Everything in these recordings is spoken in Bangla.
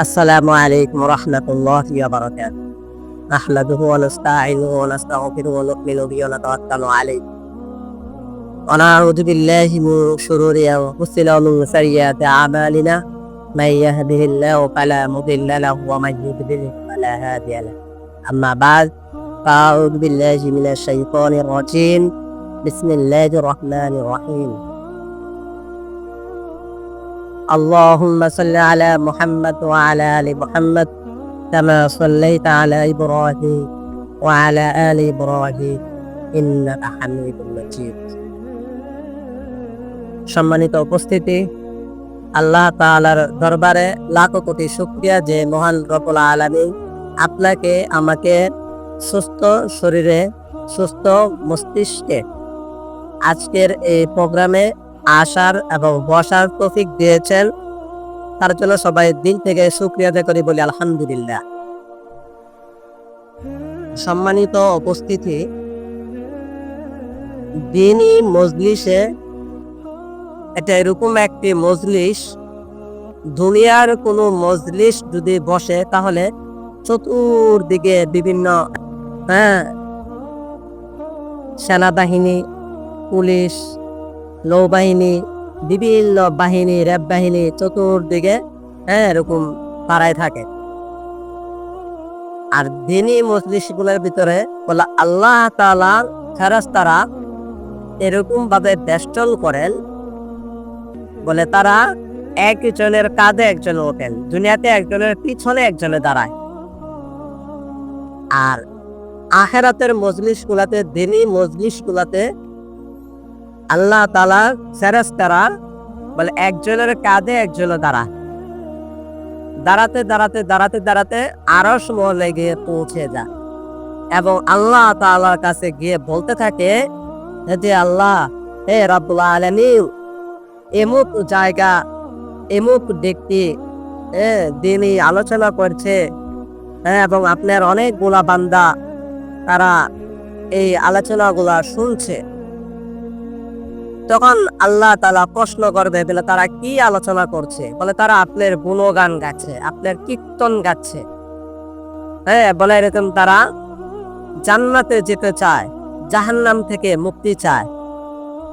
السلام عليكم ورحمة الله وبركاته. نحمده ونستعينه ونستغفره ونؤمن به ونتوكل عليه. ونعوذ بالله من شرور أنفسنا ومن سيئات أعمالنا. من يهده الله فلا مضل له ومن يضلل فلا هادي له. أما بعد فأعوذ بالله من الشيطان الرجيم. بسم الله الرحمن الرحيم. اللهم صل على محمد وعلى ال محمد كما صليت على ابراهيم وعلى ال ابراهيم انك حميد مجيد সম্মানিত উপস্থিতি আল্লাহ তাআলার দরবারে লাখো কোটি শুকরিয়া যে মহান রব্বুল আলামিন আপনাকে আমাকে সুস্থ শরীরে সুস্থ মস্তিষ্কে আজকের এই প্রোগ্রামে আসার এবং বসার তৌফিক দিয়েছেন। তার জন্য সবাই দিন থেকে আদায় করি বলি আলহামদুলিল্লাহ। সম্মানিত উপস্থিতি দিনই মজলিসে এটা এরকম একটি মজলিস, দুনিয়ার কোনো মজলিস যদি বসে তাহলে চতুর্দিকে বিভিন্ন হ্যাঁ সেনাবাহিনী, পুলিশ নৌবাহিনী, বিভিন্ন বাহিনী, র্যাব বাহিনী চতুর্দিকে হ্যাঁ এরকম পাড়ায় থাকে। আর দিনই মজলিসগুলোর ভিতরে বলে আল্লাহ তালা ফেরাস্তারা এরকম ভাবে বেষ্টন করেন বলে তারা একজনের কাঁধে একজন ওঠেন, দুনিয়াতে একজনের পিছনে একজনে দাঁড়ায়। আর আখেরাতের মজলিস গুলাতে দিনই মজলিস গুলাতে আল্লাহ তালা সেরাস তারা বলে, একজনের কাঁধে একজনে দাঁড়া। দাঁড়াতে দাঁড়াতে দাঁড়াতে দাঁড়াতে আরস মহলে গিয়ে পৌঁছে যায় এবং আল্লাহ তাআলার কাছে গিয়ে বলতে থাকে যে আল্লাহ, হে রাব্বুল আলামিন, এমুক জায়গা, এমুক ব্যক্তি হ্যাঁ দিনই আলোচনা করছে হ্যাঁ এবং আপনার অনেকগুলা বান্দা, তারা এই আলোচনাগুলা শুনছে। তখন আল্লাহ তালা প্রশ্ন করবে বলে তারা কি আলোচনা করছে? বলে, তারা আপনার গুণগান গাচ্ছে, আপনার কীর্তন গাচ্ছে। হ্যাঁ বলে এরকম তারা জান্নাতে যেতে চায়, জাহান্নাম থেকে মুক্তি চায়।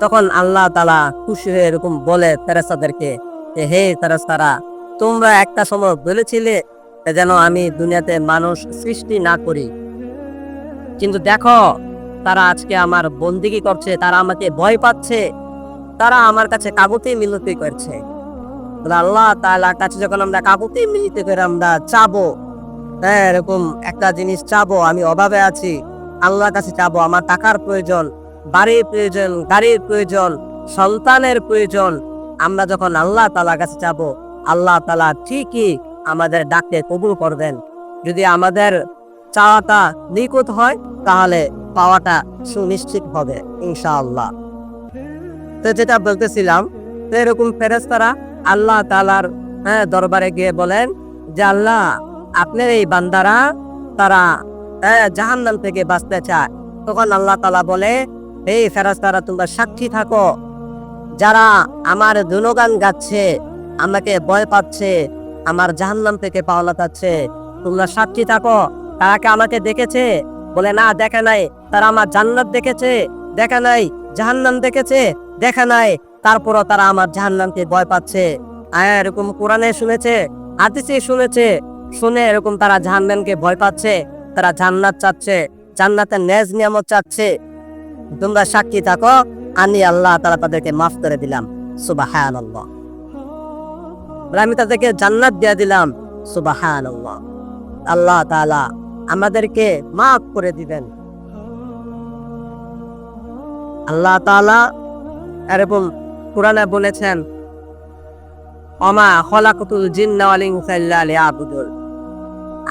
তখন আল্লাহ তালা খুশি হয়ে এরকম বলে ফেরেস্তাদেরকে যে, হে ফেরেস্তারা তোমরা একটা সময় বলেছিলে যেন আমি দুনিয়াতে মানুষ সৃষ্টি না করি। কিন্তু দেখো, তারা আজকে আমার বন্দিগি করছে, তারা আমাকে ভয় পাচ্ছে। তারা আমার কাছে কাগতে মিনতি করছে। আল্লাহ তাআলার কাছে যখন আমরা কাগতে মিলিত করে আমরা চাবো হ্যাঁ এরকম একটা জিনিস চাবো, আমি অভাবে আছি, আল্লাহর কাছে চাবো, আমার টাকার প্রয়োজন, বাড়ির প্রয়োজন, গাড়ির প্রয়োজন, সন্তানের প্রয়োজন, আমরা যখন আল্লাহ তাআলার কাছে চাবো, আল্লাহ তালা ঠিকই আমাদের ডাকে কবুল করবেন। যদি আমাদের চাওয়াটা নিকট হয়, তাহলে পাওয়াটা সুনিশ্চিত হবে, ইনশাআল্লাহ। তো যেটা বলতেছিলাম, তো এরকম ফেরেস্তারা আল্লাহ তালার হ্যাঁ দরবারে গিয়ে বলেন যে, আল্লাহ, আপনার এই বান্দারা তারা হ্যাঁ জাহান্নাম থেকে বাঁচতে চায়। তখন আল্লাহ তালা বলে এই ফেরেস্তারা তোমরা সাক্ষী থাকো। যারা আমার দুনগান গাচ্ছে, আমাকে ভয় পাচ্ছে, আমার জাহান্নাম থেকে পাওনা পাচ্ছে, তোমরা সাক্ষী থাকো। তারা কি আমাকে দেখেছে? বলে, না, দেখে নাই। তারা আমার জান্নাত দেখেছে, দেখে নাই, জাহান্নাম দেখেছে। দেখে নাই, তারপরও তারা আমার জাহান্নামকে ভয় পাচ্ছে। আয়া এরকম কোরআনে শুনেছে, হাদিসে শুনেছে, শুনে এরকম তারা জাহান্নামকে ভয় পাচ্ছে, তারা জান্নাত চাচ্ছে, জান্নাতের নেজ নিয়ামত চাচ্ছে। তোমরা সাক্ষী থাকো, আমি আল্লাহ তারা তাদেরকে মাফ করে দিলাম। বলে আমি তাদেরকে জান্নাত দিয়ে দিলাম। সুবাহানাল্লাহ। আল্লাহ তাআলা আমাদেরকে মাফ করে দিবেন। আল্লাহ তাআলা এরকম কোরআনে বলেছেন, অমা খলাকুতুল জিন্না ওয়াল ইনসা ইল্লা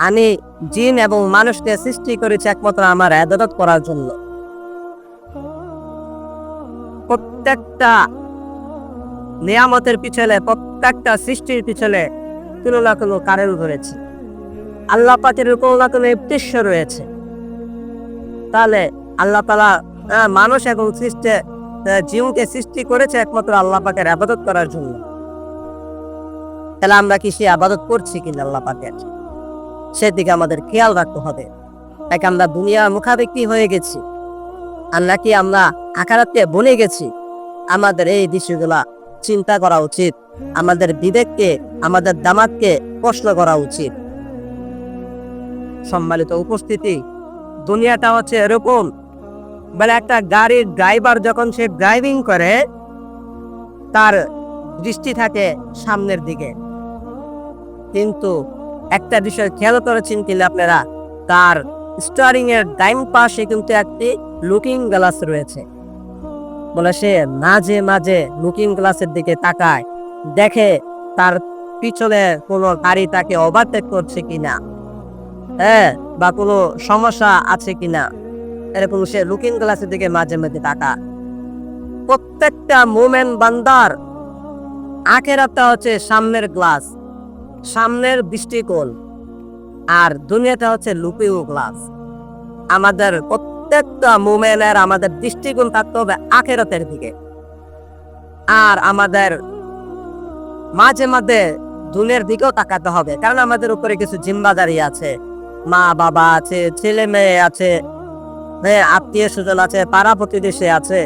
আমি জিন এবং মানুষকে সৃষ্টি করেছি একমাত্র আমার ইবাদত করার জন্য। প্রত্যেকটা নিয়ামতের পিছনে, প্রত্যেকটা সৃষ্টির পিছনে কোনো না কোনো কারণ রয়েছে আল্লাহ পাকের কোনো না কোনো উদ্দেশ্য রয়েছে। তাহলে আল্লাহ তালা মানুষ এবং সৃষ্টি জীবকে সৃষ্টি করেছে একমাত্র আল্লাহ পাকের আবাদত করার জন্য। তাহলে আমরা কি সে আবাদত করছি কিনা আল্লাহ পাকের? সেদিকে আমাদের খেয়াল রাখতে হবে। এক আমরা দুনিয়ার মুখাপেক্ষি হয়ে গেছি, আর নাকি আমরা আকারাতে বলে গেছি, আমাদের এই বিষয়গুলা চিন্তা করা উচিত, আমাদের বিবেককে, আমাদের দামাতকে প্রশ্ন করা উচিত। সম্মানিত উপস্থিতি, দুনিয়াটা হচ্ছে এরকম মানে একটা গাড়ির ড্রাইভার যখন সে ড্রাইভিং করে, তার দৃষ্টি থাকে সামনের দিকে। কিন্তু একটা বিষয় খেয়াল করেছেন কিনা আপনারা? তার স্টারিং এর ডাইম পাশে কিন্তু একটি লুকিং গ্লাস রয়েছে। বলে সে মাঝে মাঝে লুকিং গ্লাসের দিকে তাকায়, দেখে তার পিছনে কোনো গাড়ি তাকে ওভারটেক করছে কিনা হ্যাঁ বা কোনো সমস্যা আছে কিনা। এরকম সে লুকিং গ্লাসের দিকে মাঝে মাঝে তাকা প্রত্যেকটা মোমেন্ট বান্দার আখেরাতটা হচ্ছে সামনের গ্লাস সামনের দৃষ্টিকোণ, আর দুনিয়াটা হচ্ছে লুপিং গ্লাস আমাদের প্রত্যেকটা মোমেন্টের আমাদের দৃষ্টিকোণ থাকতে হবে আখেরাতের দিকে। আর আমাদের মাঝে মাঝে দুনিয়ার দিকেও তাকাতে হবে, কারণ আমাদের উপরে কিছু জিম্মাদারি আছে। মা বাবা আছে ছেলে মেয়ে আছে আত্মীয় স্বজন আছে, পাড়া প্রতিবেশী আছে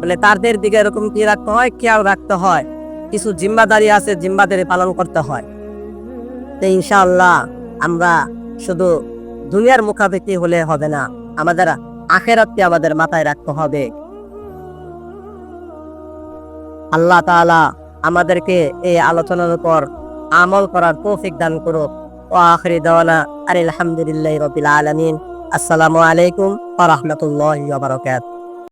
মানে তাদের দিকে এরকম কি রাখতে হয়? খেয়াল রাখতে হয়। কিছু জিম্মাদারি আছে, জিম্মাদারি পালন করতে হয়। তো ইনশাআল্লাহ আমরা শুধু দুনিয়ার মুখাপেক্ষি হলে হবে না, আমাদের আখেরাতকে আমাদের মাথায় রাখতে হবে। আল্লাহ তাআলা আমাদেরকে এই আলোচনার উপর আমল করার তৌফিক দান করুক। ও আখরি দাওয়ানা আলহামদুলিল্লাহ রবিল আলমিন। আসসালামু আলাইকুম আ রাহমাতুল্লাহি বারকাত